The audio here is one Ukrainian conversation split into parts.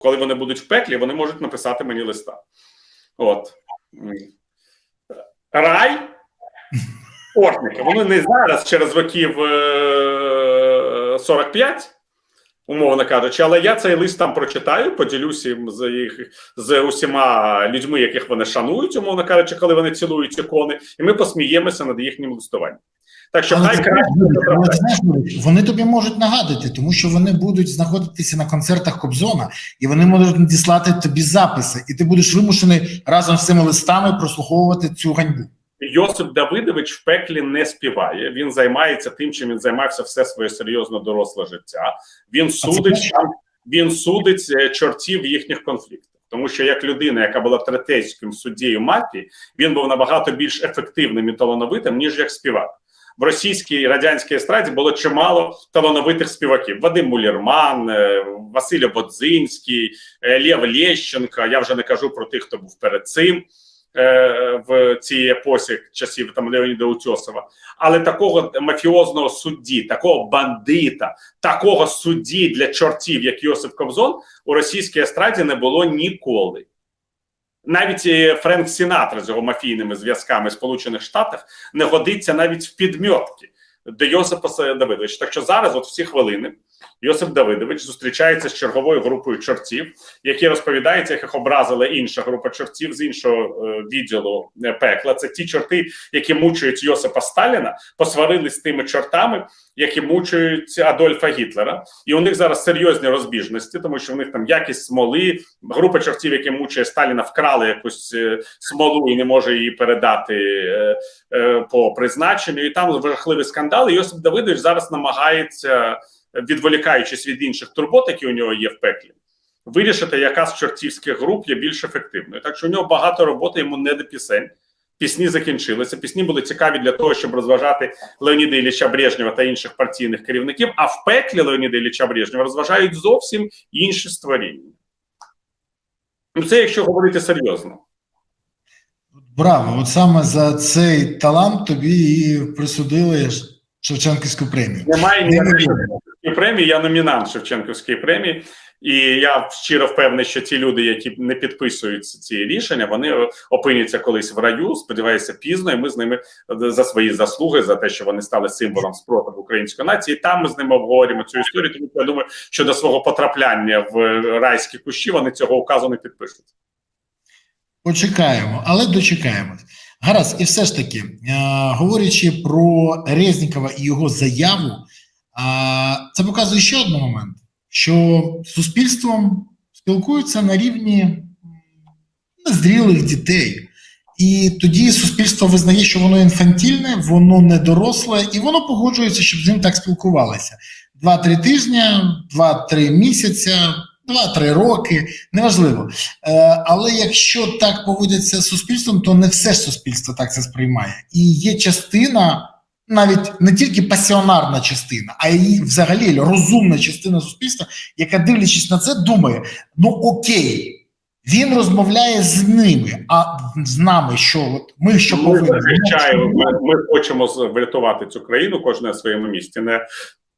коли вони будуть в пеклі, вони можуть написати мені листа. От. Рай. Портники. Вони не зараз, через років е, 45, умовно кажучи, але я цей лист там прочитаю, поділюся з їх з усіма людьми, яких вони шанують, умовно кажучи, коли вони цілують ікони, і ми посміємося над їхнім листуванням. Так що хай краще вони тобі можуть нагадати, тому що вони будуть знаходитися на концертах Кобзона, і вони можуть надіслати тобі записи, і ти будеш вимушений разом з цими листами прослуховувати цю ганьбу. Йосип Давидович в пеклі не співає. Він займається тим, чим він займався все своє серйозно доросле життя. Він судить там, він судить е, чортів їхніх конфліктах. Тому що як людина, яка була третейським суддєю мафії, він був набагато більш ефективним і талановитим, ніж як співак. В російській радянській естраді було чимало талановитих співаків: Вадим Мулірман, е, Василь Бодзинський, е, Лєв Лєщенко. Я вже не кажу про тих, хто був перед цим е, в цій епосі часів там Леоніда Утьосова. Але такого мафіозного судді, такого бандита, такого судді для чортів, як Йосип Кобзон, у російській естраді не було ніколи. Навіть е, Френк Сінатра з його мафійними зв'язками Сполучених Штатах не годиться навіть в підмьотки до Йосипа Давидовича. Так що зараз, от всі хвилини, Йосип Давидович зустрічається з черговою групою чортів, які розповідають, як їх образила інша група чортів з іншого е, відділу е, пекла. Це ті чорти, які мучують Йосипа Сталіна, посварились з тими чортами, які мучують Адольфа Гітлера. І у них зараз серйозні розбіжності, тому що в них там якість смоли. Група чортів, які мучує Сталіна, вкрали якусь е, смолу і не може її передати по призначенню. І там жахливий скандал. І Йосип Давидович зараз намагається, відволікаючись від інших турбот, які у нього є в пеклі. Вирішити, яка з чортівських груп є більш ефективною. Так що у нього багато роботи, йому не до пісень. Пісні закінчилися. Пісні були цікаві для того, щоб розважати Леоніда Ілліча Брежнєва та інших партійних керівників. А в пеклі Леоніда Ілліча Брежнєва розважають зовсім інші створіння. Ну, це якщо говорити серйозно. Браво! От саме за цей талант тобі і присудили Шевченківську премію. Немає ніякої. Шевченківської премії. Я номінант Шевченківської премії, і я щиро впевнений, що ті люди, які не підписують ці рішення, вони опиняться колись в раю. Сподіваюся, пізно. І ми з ними за свої заслуги, за те, що вони стали символом спротиву української нації. Там ми з ними обговорюємо цю історію. Тому я думаю, що до свого потрапляння в райські кущі вони цього указу не підпишуть. Почекаємо, але дочекаємось. Гаразд, і все ж таки, е, говорячи про Резнікова і його заяву, це показує ще один момент: що з суспільством спілкуються на рівні незрілих дітей. І тоді суспільство визнає, що воно інфантільне, воно недоросле, і воно погоджується, щоб з ним так спілкувалися. Два-три тижні, два-три місяця, два-три роки, неважливо. Е, але якщо так поводяться з суспільством, то не все суспільство так це сприймає. І є частина, навіть не тільки пасіонарна частина, а й взагалі розумна частина суспільства, яка, дивлячись на це, думає: ну окей. Він розмовляє з ними, а з нами що? От ми що Ми повинні? звичайно? ми, ми хочемо врятувати цю країну, кожне на своєму місці. Не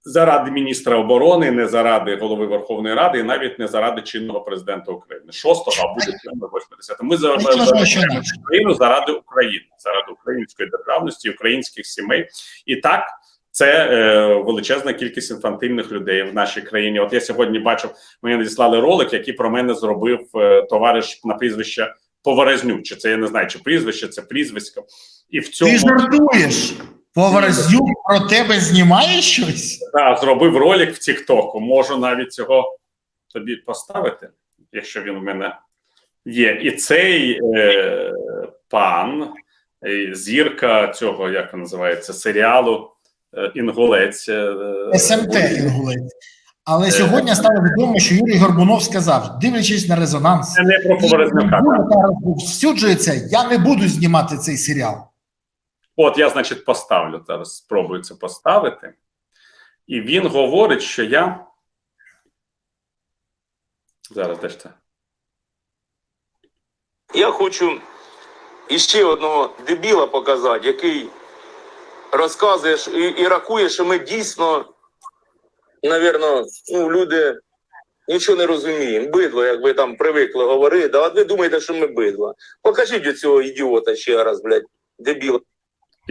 заради міністра оборони, не заради голови Верховної Ради, і навіть не заради чинного президента України. Шостого а буде 80. Ми за- Я вважаю, що захищаємо ні. цю країну заради України, заради української державності, українських сімей. І так. Це е, величезна кількість інфантильних людей в нашій країні. От я сьогодні бачив, мені надіслали ролик, який про мене зробив е, товариш на прізвище Поварезнюк. Чи це я не знаю, чи прізвище, це прізвисько. І в цьому Ти жартуєш? Поворознюк про тебе знімає щось? да, зробив ролик в Тіктоку. Можу навіть цього тобі поставити, якщо він в мене є. І цей е, пан, е, зірка цього, як він називається, серіалу е, Інгулець. е, СМТ інгулець. Але сьогодні стало відомо, що Юрій Горбунов сказав, дивлячись на резонанс, Це не про і Поварезнюка. розповсюджується, я не буду знімати цей серіал. От я, значить, поставлю зараз, спробую це поставити. І він говорить, що я. Зараз де ж це? Я хочу іще одного дебіла показати, який розказує і, і рахує, що ми дійсно, навірно, ну, люди нічого не розуміємо. Бидло, як ви там привикли говорити, а ви думаєте, що ми бидло. Покажіть цього ідіота ще раз, блядь, дебіла.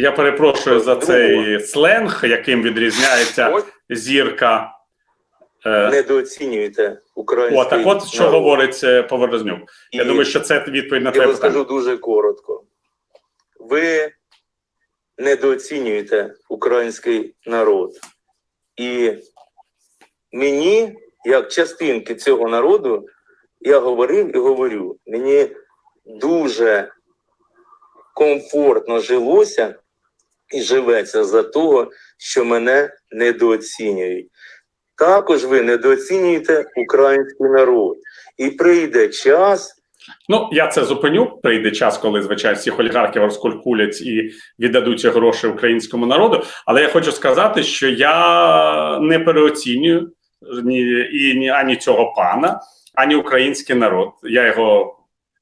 Я перепрошую за цей сленг, яким відрізняється зірка. Е, недооцінюєте український О, так от що народ. говорить е, Поворознюк. Я І думаю, що це відповідь на я вам скажу дуже коротко. Ви недооцінюєте український народ. І мені, як частинки цього народу, я говорив і говорю, мені дуже комфортно жилося і живеться за того, що мене недооцінюють. Також ви недооцінюєте український народ. І прийде час, Ну, я це зупиню. Прийде час, коли звичайно всіх олігархів розкулькулять і віддадуть гроші українському народу. Але я хочу сказати, що я не переоцінюю ні і ні ані цього пана, ані український народ. Я його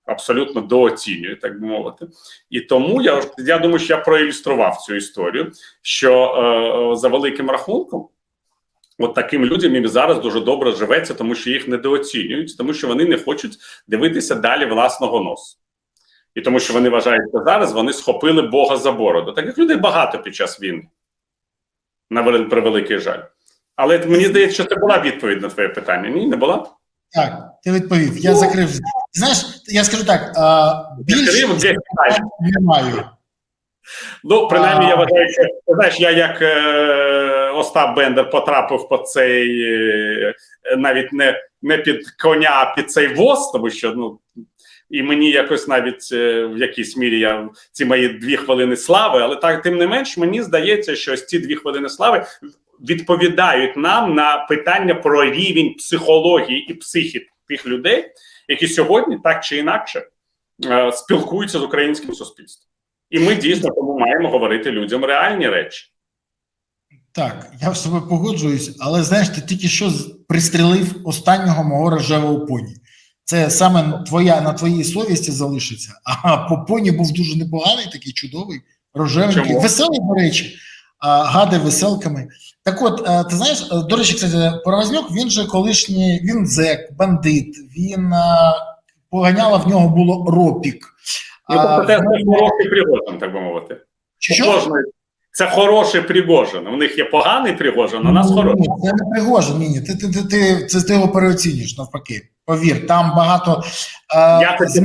абсолютно дооцінюю, так би мовити. І тому я я думаю, що я проілюстрував цю історію, що е, за великим рахунком. От таким людям їм зараз дуже добре живеться, тому що їх недооцінюють, тому що вони не хочуть дивитися далі власного носу. І тому що вони вважають, що зараз вони схопили Бога за бороду. Таких людей багато під час війни. На вел- превеликий жаль. Але мені здається, що це була відповідь на твоє питання. Ні, не була? Так, ти відповів. Я закрив. Знаєш, я скажу так: а, більше Закрив, де не маю. Ну, принаймні, я вважаю, що ти знаєш, я як е, Остап Бендер потрапив по цей е, навіть не, не під коня, а під цей воз, тому що ну. І мені якось навіть е, в якійсь мірі я ці мої дві хвилини слави, але так тим не менш, мені здається, що ось ці дві хвилини слави відповідають нам на питання про рівень психології і психіки тих людей, які сьогодні так чи інакше е, спілкуються з українським суспільством. І ми дійсно тому маємо говорити людям реальні речі. Так, я з тобою погоджуюсь, але знаєш, ти тільки що пристрелив останнього мого рожевого поні. Це саме твоя на твоїй совісті залишиться. А по поні був дуже непоганий, такий чудовий, Чому? веселий, до речі, гади веселками. Так от, е, ти знаєш, е, до речі, кстати, Порознюк, він же колишній, він зек, бандит, він е, поганяла в нього було ропік. Ну, А, тобто, це хороший Пригожин, так би мовити. що? Це хороший Пригожин. У них є поганий Пригожин, а у нас Ні, хороший. Це не Пригожин, ні, ні. Ти, ти, ти, ти, це ти його переоцінюєш навпаки. Повір, там багато. Я хотів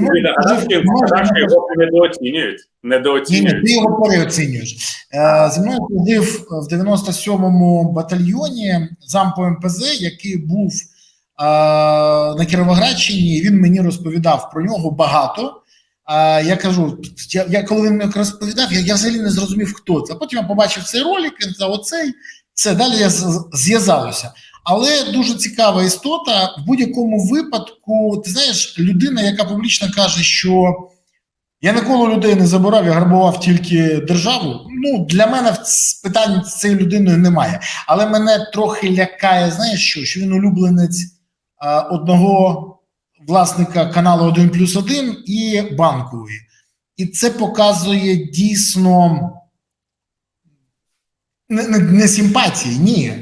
що його недооцінюють. Ні, ні, Недооцінюють. ти його переоцінюєш. Е, зі мною ходив в 97-му батальйоні зам по МПЗ, який був е, на Кіровоградщині, він мені розповідав про нього багато. А я кажу, я, я коли він мені розповідав, я, я взагалі не зрозумів, хто це. Потім я побачив цей ролик, він сказав, оцей, це далі я зв'язалося. Але дуже цікава істота. В будь-якому випадку, ти знаєш, людина, яка публічно каже, що я ніколи людей не забирав, я грабував тільки державу. Ну, для мене питань з цією людиною немає. Але мене трохи лякає, знаєш що? Що він улюбленець а, одного власника каналу 1 плюс 1 і банкової. І це показує дійсно не, не, не симпатії, ні.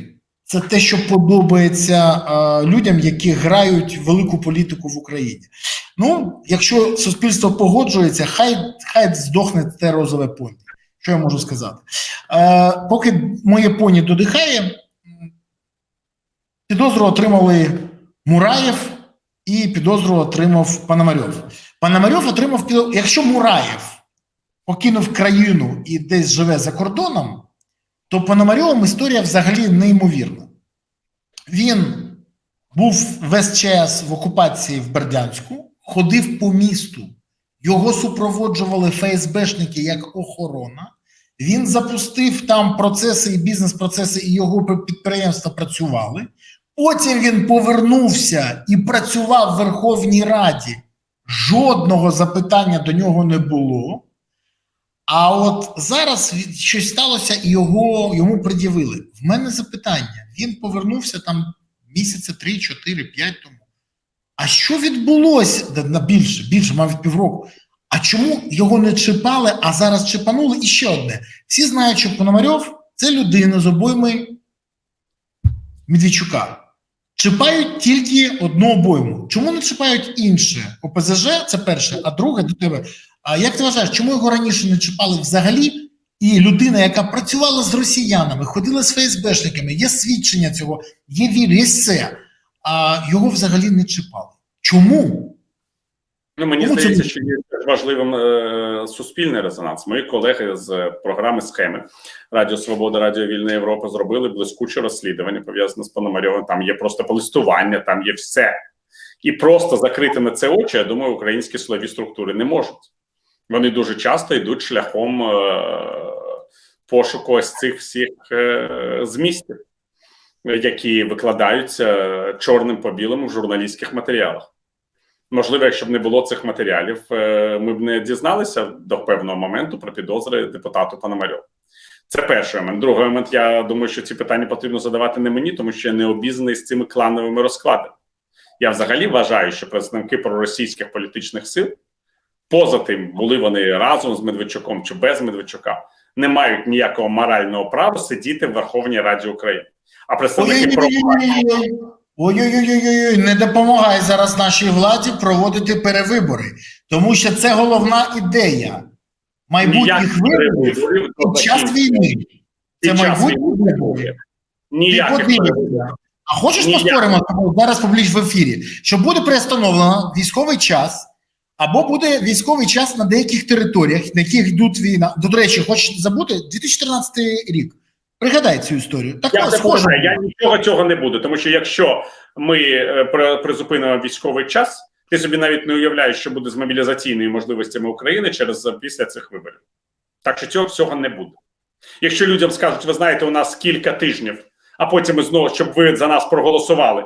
Це те, що подобається е, людям, які грають велику політику в Україні. Ну, якщо суспільство погоджується, хай хай здохне те розове поні. Що я можу сказати? Е, поки моє поні додихає, підозру отримали Мураєв і підозру отримав Пономарьов. Пономарьов отримав підозру. Якщо Мураєв покинув країну і десь живе за кордоном, то Пономарьовим історія взагалі неймовірна. Він був весь час в окупації в Бердянську, ходив по місту, його супроводжували ФСБшники як охорона. Він запустив там процеси і бізнес-процеси, і його підприємства працювали. Потім він повернувся і працював в Верховній Раді. Жодного запитання до нього не було. А от зараз щось сталося, і його йому пред'явили. В мене запитання: він повернувся там місяця 3, 4, 5 тому. А що відбулося на більше, більше, мабуть, півроку? А чому його не чіпали, а зараз чіпанули? І ще одне: всі знають, що Пономарьов це людина з обойми Медведчука. чіпають тільки одну обойму. Чому не чіпають інше? ОПЗЖ це перше, а друге до тебе. А як ти вважаєш, чому його раніше не чіпали взагалі? І людина, яка працювала з росіянами, ходила з ФСБшниками, є свідчення цього, є відео, є все. А його взагалі не чіпали. Чому? Ну, мені Тому здається, не- що є важливим е, суспільний резонанс. Мої колеги з програми схеми Радіо Свобода, Радіо Вільна Європа зробили блискуче розслідування пов'язане з Пономарьовим. Там є просто полистування, там є все. І просто закрити на це очі, я думаю, українські силові структури не можуть. Вони дуже часто йдуть шляхом е, пошуку ось цих всіх е, змістів, які викладаються чорним по білому в журналістських матеріалах. Можливо, якщо б не було цих матеріалів, е, ми б не дізналися до певного моменту про підозри депутату Пономарьова. Це перший момент. Другий момент, я думаю, що ці питання потрібно задавати не мені, тому що я не обізнаний з цими клановими розкладами. Я взагалі вважаю, що представники проросійських політичних сил, поза тим, були вони разом з Медведчуком чи без Медведчука, не мають ніякого морального права сидіти в Верховній Раді України. А представники Ой-ой-ой, ой-ой-ой, не допомагай зараз нашій владі проводити перевибори, тому що це головна ідея майбутніх виборів під час війни. Це майбутні вибори. А хочеш поспоримо зараз публіч в ефірі, що буде приостановлено військовий час, або буде військовий час на деяких територіях, на яких йдуть війна. До речі, хочеш забути 2014 рік. Пригадай цю історію. Так Я схоже. я нічого цього не буду, тому що якщо ми е, призупинимо військовий час, ти собі навіть не уявляєш, що буде з мобілізаційними можливостями України через е, після цих виборів. Так що цього всього не буде. Якщо людям скажуть, ви знаєте, у нас кілька тижнів, а потім ми знову, щоб ви за нас проголосували.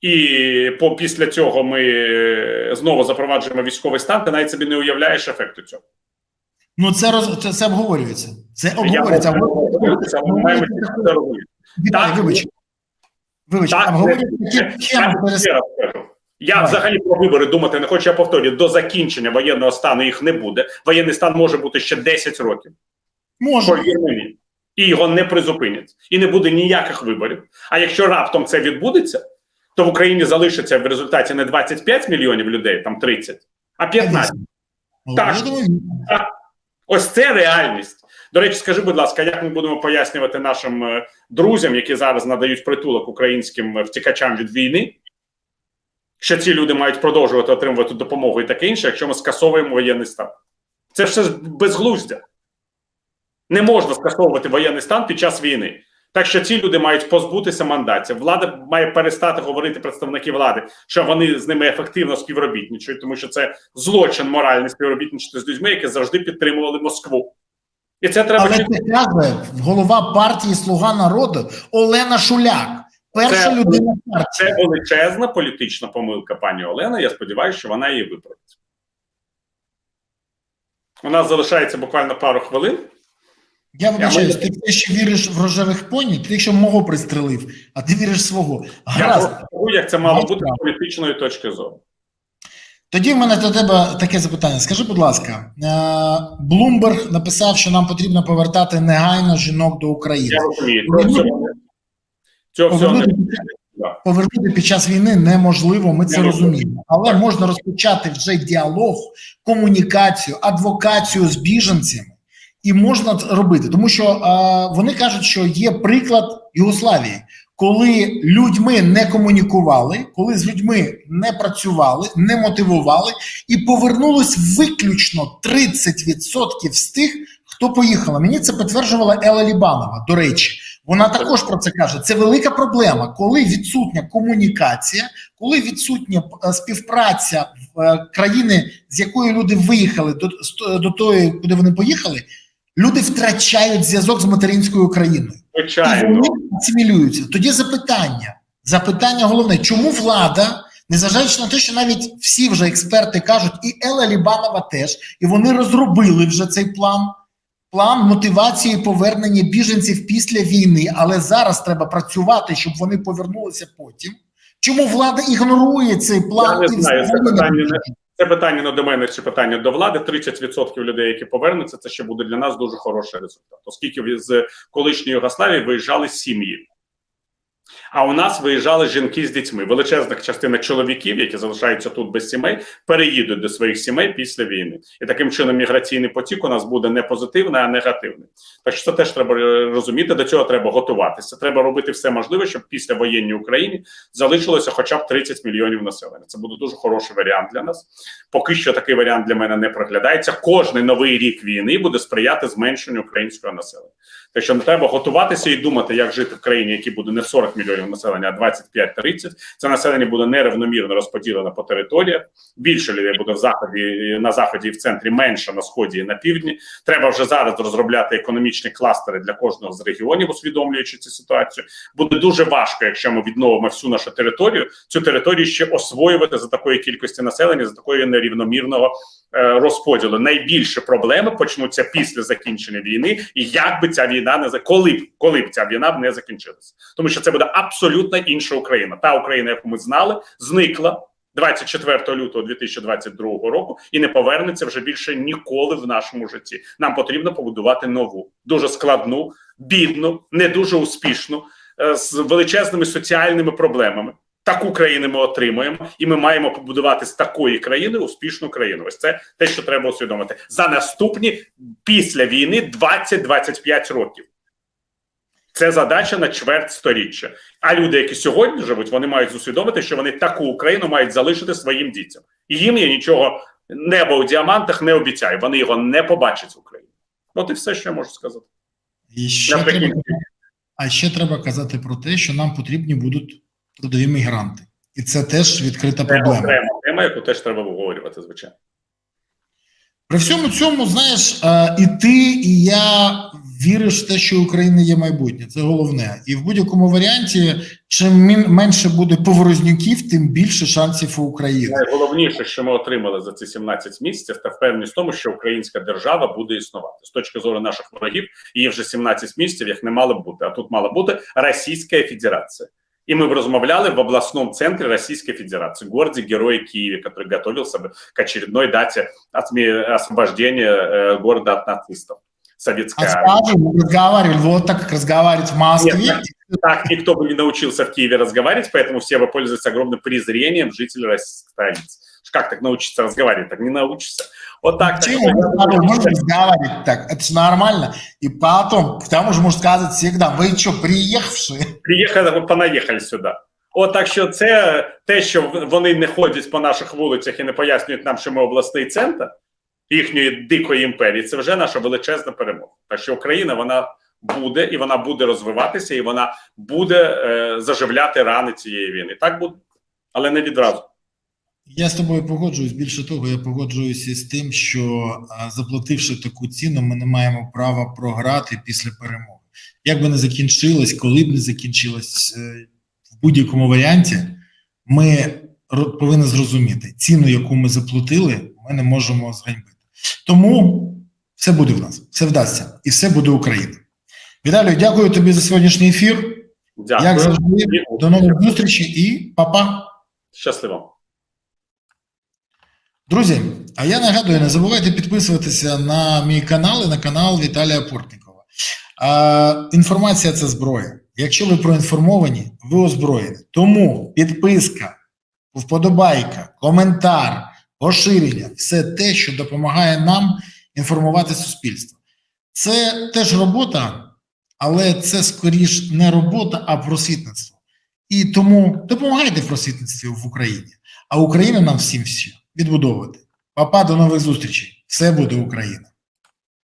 І по після цього ми е, знову запроваджуємо військовий стан, ти навіть собі не уявляєш ефекту цього. Ну це роз це, це обговорюється. Це обговорюється. вибач. Вибач, обговорюється Я кажу. Я взагалі про вибори думати не хочу. Я повторюю, до закінчення воєнного стану їх не буде. Воєнний стан може бути ще 10 років. Може. Повір мені. І його не призупинять. І не буде ніяких виборів. А якщо раптом це відбудеться, то в Україні залишиться в результаті не 25 мільйонів людей, там 30, а 15. Так. Ось це реальність. До речі, скажи, будь ласка, як ми будемо пояснювати нашим е, друзям, які зараз надають притулок українським е, втікачам від війни, що ці люди мають продовжувати отримувати допомогу і таке інше, якщо ми скасовуємо воєнний стан. Це все безглуздя. Не можна скасовувати воєнний стан під час війни. Так що ці люди мають позбутися мандатів. Влада має перестати говорити представники влади, що вони з ними ефективно співробітничають, тому що це злочин моральний співробітничати з людьми, які завжди підтримували Москву. І це треба Але це голова партії Слуга народу Олена Шуляк. Перша Це- людина партії. Це величезна політична помилка пані Олена. Я сподіваюся, що вона її виправить. У нас залишається буквально пару хвилин. Я вибачаюсь, Я ти все ще віриш в рожевих поні, ти якщо мого пристрелив, а ти віриш свого. Гаразд. просто кажу, як це мало бути з політичної точки зору. Тоді в мене до тебе таке запитання. Скажи, будь ласка, Блумберг написав, що нам потрібно повертати негайно жінок до України. Я розумію, цього всього не- Повернути, під час війни неможливо, ми це розуміємо. Але можна розпочати вже діалог, комунікацію, адвокацію з біженцями, і можна це робити, тому що е, вони кажуть, що є приклад Югославії, коли людьми не комунікували, коли з людьми не працювали, не мотивували, і повернулось виключно 30% з тих, хто поїхала. Мені це підтверджувала Ела Лібанова. До речі, вона також про це каже. Це велика проблема, коли відсутня комунікація, коли відсутня е, співпраця е, країни, з якої люди виїхали до, до тої, куди вони поїхали, люди втрачають зв'язок з материнською країною. Звичайно. вони асимілюються. Тоді запитання. Запитання головне, чому влада, незважаючи на те, що навіть всі вже експерти кажуть, і Ела Лібанова теж, і вони розробили вже цей план. План мотивації повернення біженців після війни, але зараз треба працювати, щоб вони повернулися потім. Чому влада ігнорує цей план? Я не знаю, це питання? Це питання не до мене, чи питання до влади. 30% людей, які повернуться, це ще буде для нас дуже хороший результат, оскільки з колишньої Югославії виїжджали сім'ї. А у нас виїжджали жінки з дітьми. Величезна частина чоловіків, які залишаються тут без сімей, переїдуть до своїх сімей після війни. І таким чином міграційний потік у нас буде не позитивний, а негативний. Так що це теж треба розуміти. До цього треба готуватися. Треба робити все можливе, щоб після воєнній Україні залишилося хоча б 30 мільйонів населення. Це буде дуже хороший варіант для нас. Поки що такий варіант для мене не проглядається. Кожний новий рік війни буде сприяти зменшенню українського населення. Що не треба готуватися і думати, як жити в країні, які буде не 40 мільйонів населення, а 25-30. Це населення буде нерівномірно розподілено по територіях. Більше людей буде в заході на заході і в центрі, менше на сході і на півдні. Треба вже зараз розробляти економічні кластери для кожного з регіонів, усвідомлюючи цю ситуацію. Буде дуже важко, якщо ми відновимо всю нашу територію. Цю територію ще освоювати за такої кількості населення, за такої нерівномірного е, розподілу. Найбільше проблеми почнуться після закінчення війни, і як би ця війна не за коли б коли б ця війна б не закінчилася, тому що це буде абсолютно інша Україна. Та Україна, яку ми знали, зникла. 24 лютого 2022 року і не повернеться вже більше ніколи в нашому житті. Нам потрібно побудувати нову, дуже складну, бідну, не дуже успішну, е, з величезними соціальними проблемами. Таку країну ми отримуємо, і ми маємо побудувати з такої країни успішну країну. Ось це те, що треба усвідомити за наступні після війни 20-25 років. Це задача на чверть сторіччя. А люди, які сьогодні живуть, вони мають усвідомити, що вони таку Україну мають залишити своїм дітям. І їм я нічого небо у діамантах не обіцяю. Вони його не побачать в Україні. От і все, що я можу сказати. І ще треба, а ще треба казати про те, що нам потрібні будуть трудові мігранти, і це теж відкрита проблема. окрема тема, яку теж треба обговорювати, звичайно. При всьому цьому, знаєш, е, і ти, і я віриш в те, що у України є майбутнє. Це головне. І в будь-якому варіанті, чим менше буде поворознюків, тим більше шансів у України. Найголовніше, що ми отримали за ці 17 місяців, та впевненість в тому, що українська держава буде існувати з точки зору наших ворогів. Її вже 17 місяців, як не мало б бути. А тут мала бути Російська Федерація. И мы размовляли в областном центре Российской Федерации, городе Герое Киеве, который готовился к очередной дате освобождения э, города от нацистов. Советская А армия. разговаривали вот так, как разговаривать в Москве. Нет, Так никто бы не научился в Киеве разговаривать, поэтому все бы пользуются огромным презрением жителей российской столицы. Как так научиться разговаривать? Так не научишься. Вот так. так Чего? я Ну, Можно разговаривать так, это же нормально. И потом, к тому же, можно сказать всегда, вы что, приехавшие? Приїхали, понаїхали сюди. От так що це те, що вони не ходять по наших вулицях і не пояснюють нам, що ми обласний центр їхньої дикої імперії, це вже наша величезна перемога. Так що Україна вона буде і вона буде розвиватися, і вона буде е, заживляти рани цієї війни. Так буде, але не відразу. Я з тобою погоджуюсь. Більше того, я погоджуюся з тим, що заплативши таку ціну, ми не маємо права програти після перемоги. Як би не закінчилось, коли б не закінчилось, е, в будь-якому варіанті, ми повинні зрозуміти ціну, яку ми заплатили, ми не можемо зганьбити. Тому все буде в нас, все вдасться, і все буде Україна. Віталію, дякую тобі за сьогоднішній ефір. Дякую. Як завжди, до нових зустрічей і па-па. Щасливо. Друзі, а я нагадую, не забувайте підписуватися на мій канал і на канал Віталія Портнікова. А, інформація це зброя. Якщо ви проінформовані, ви озброєні. Тому підписка, вподобайка, коментар, поширення все те, що допомагає нам інформувати суспільство. Це теж робота, але це скоріш не робота, а просвітництво. І тому допомагайте в просвітництві в Україні. А Україна нам всім всі відбудовувати. Папа, до нових зустрічей. Все буде Україна.